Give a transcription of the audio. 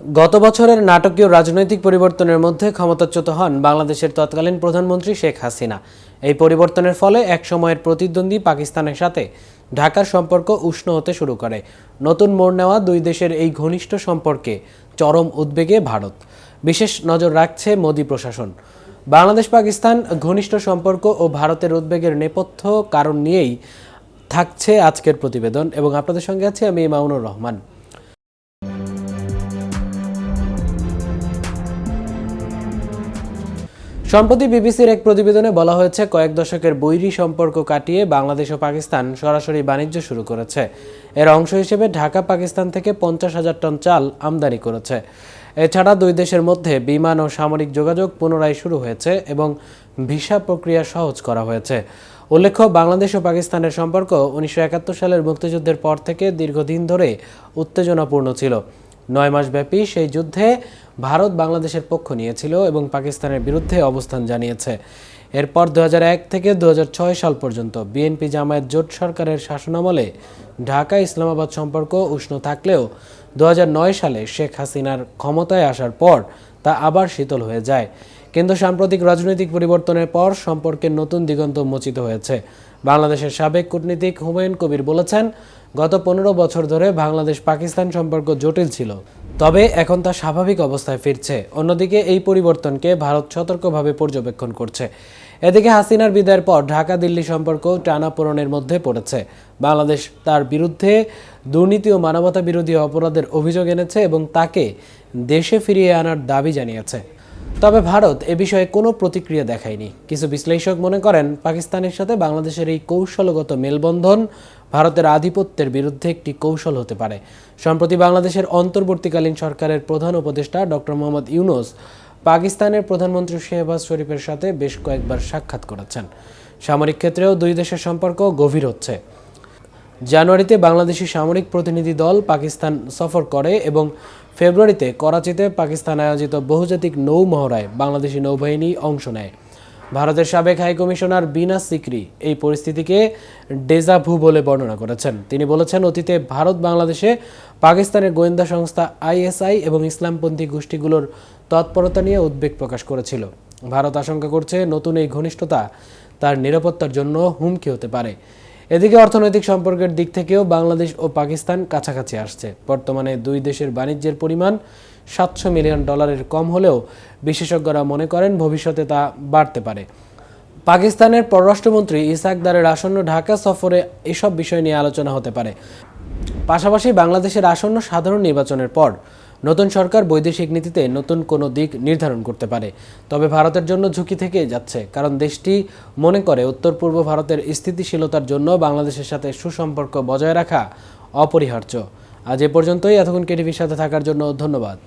গত বছরের নাটকীয় রাজনৈতিক পরিবর্তনের মধ্যে ক্ষমতাচ্যুত হন বাংলাদেশের তৎকালীন প্রধানমন্ত্রী শেখ হাসিনা। এই পরিবর্তনের ফলে এক সময়ের প্রতিদ্বন্দ্বী পাকিস্তানের সাথে ঢাকার সম্পর্ক উষ্ণ হতে শুরু করে। নতুন মোড় নেওয়া দুই দেশের এই ঘনিষ্ঠ সম্পর্কে চরম উদ্বেগে ভারত। বিশেষ নজর রাখছে মোদি প্রশাসন। বাংলাদেশ পাকিস্তান ঘনিষ্ঠ সম্পর্ক ও ভারতের উদ্বেগের নেপথ্য কারণ নিয়েই থাকছে আজকের প্রতিবেদন এবং আপনাদের সঙ্গে আছি আমি মামুনুর রহমান। সম্প্রতি বিবিসির এক প্রতিবেদনে বলা হয়েছে, কয়েক দশকের বৈরী সম্পর্ক কাটিয়ে বাংলাদেশ ও পাকিস্তান সরাসরি বাণিজ্য শুরু করেছে। এর অংশ হিসেবে ঢাকা, পাকিস্তান থেকে পঞ্চাশ হাজার টন চাল আমদানি করেছে। এছাড়া দুই দেশের মধ্যে বিমান ও সামরিক যোগাযোগ পুনরায় শুরু হয়েছে এবং ভিসা প্রক্রিয়া সহজ করা হয়েছে। উল্লেখ্য, বাংলাদেশ ও পাকিস্তানের সম্পর্ক উনিশশো একাত্তর সালের মুক্তিযুদ্ধের পর থেকে দীর্ঘদিন ধরে উত্তেজনাপূর্ণ ছিল। নয় মাসব্যাপী সেই যুদ্ধে ভারত বাংলাদেশের পক্ষ নিয়েছিল এবং পাকিস্তানের বিরুদ্ধে অবস্থান জানিয়েছে। এরপর দু হাজার এক থেকে দু হাজার ছয় সাল পর্যন্ত বিএনপি জামায়াত জোট সরকারের শাসনামলে ঢাকা ইসলামাবাদ সম্পর্ক উষ্ণ থাকলেও দু হাজার নয় সালে শেখ হাসিনার ক্ষমতায় আসার পর তা আবার শীতল হয়ে যায়। কিন্তু সাম্প্রতিক রাজনৈতিক পরিবর্তনের পর সম্পর্কের নতুন দিগন্ত উন্মোচিত হয়েছে। বাংলাদেশের সাবেক কূটনীতিক হুমায়ুন কবির বলেছেন গত পনেরো বছর ধরে বাংলাদেশ পাকিস্তান সম্পর্ক জটিল ছিল, তবে এখন তা স্বাভাবিক অবস্থায় ফিরছে। অন্যদিকে এই পরিবর্তনকে ভারত সতর্কভাবে পর্যবেক্ষণ করছে। এদিকে হাসিনার বিদায়ের পর ঢাকা দিল্লি সম্পর্ক টানাপোড়েনের মধ্যে পড়েছে। বাংলাদেশ তার বিরুদ্ধে দুর্নীতি ও মানবতা বিরোধী অপরাধের অভিযোগ এনেছে এবং তাকে দেশে ফিরিয়ে আনার দাবি জানিয়েছে। তবে ভারত এ বিষয়ে কোনো প্রতিক্রিয়া দেখায়নি। কিছু বিশ্লেষক মনে করেন, পাকিস্তানের সাথে বাংলাদেশের এই কৌশলগত মেলবন্ধন ভারতের আধিপত্যের বিরুদ্ধে একটি কৌশল হতে পারে। সম্প্রতি বাংলাদেশের অন্তর্বর্তীকালীন সরকারের প্রধান উপদেষ্টা ডক্টর মোহাম্মদ ইউনুস পাকিস্তানের প্রধানমন্ত্রী শেহবাজ শরীফের সাথে বেশ কয়েকবার সাক্ষাৎ করেছেন। সামরিক ক্ষেত্রেও দুই দেশের সম্পর্ক গভীর হচ্ছে। জানুয়ারিতে বাংলাদেশি সামরিক প্রতিনিধি দল পাকিস্তান সফর করে এবং ফেব্রুয়ারিতে করাচিতে পাকিস্তান আয়োজিত বহুজাতিক নৌ মহড়ায় বাংলাদেশি নৌবাহিনী অংশ নেয়। ভারতের সাবেক হাই কমিশনার বিনা সিকরি এই পরিস্থিতিকে ডেজাভু বলে বর্ণনা করেছেন। তিনি বলেছেন, অতীতে ভারত বাংলাদেশে পাকিস্তানের গোয়েন্দা সংস্থা আইএসআই এবং ইসলামপন্থী গোষ্ঠীগুলোর তৎপরতা নিয়ে উদ্বেগ প্রকাশ করেছিল। ভারত আশঙ্কা করছে, নতুন এই ঘনিষ্ঠতা তার নিরাপত্তার জন্য হুমকি হতে পারে। এদিকে অর্থনৈতিক সম্পর্কের দিক থেকেও বাংলাদেশ ও পাকিস্তান কাছাকাছি আসছে। বর্তমানে দুই দেশের বাণিজ্যের পরিমাণ সাতশো মিলিয়ন ডলারের কম হলেও বিশেষজ্ঞরা মনে করেন ভবিষ্যতে তা বাড়তে পারে। পাকিস্তানের পররাষ্ট্রমন্ত্রী ইসাকদারের আসন্ন ঢাকা সফরে এসব বিষয় নিয়ে আলোচনা হতে পারে। পাশাপাশি বাংলাদেশের আসন্ন সাধারণ নির্বাচনের পর নতুন সরকার বৈদেশিক নীতিতে নতুন কোনো দিক নির্ধারণ করতে পারে। তবে ভারতের জন্য ঝুঁকি থেকে যাচ্ছে, কারণ দেশটি মনে করে উত্তর পূর্ব ভারতের স্থিতিশীলতার জন্য বাংলাদেশের সাথে সুসম্পর্ক বজায় রাখা অপরিহার্য। আজ এ পর্যন্তই, এতক্ষণ কেটিভির সাথে থাকার জন্য ধন্যবাদ।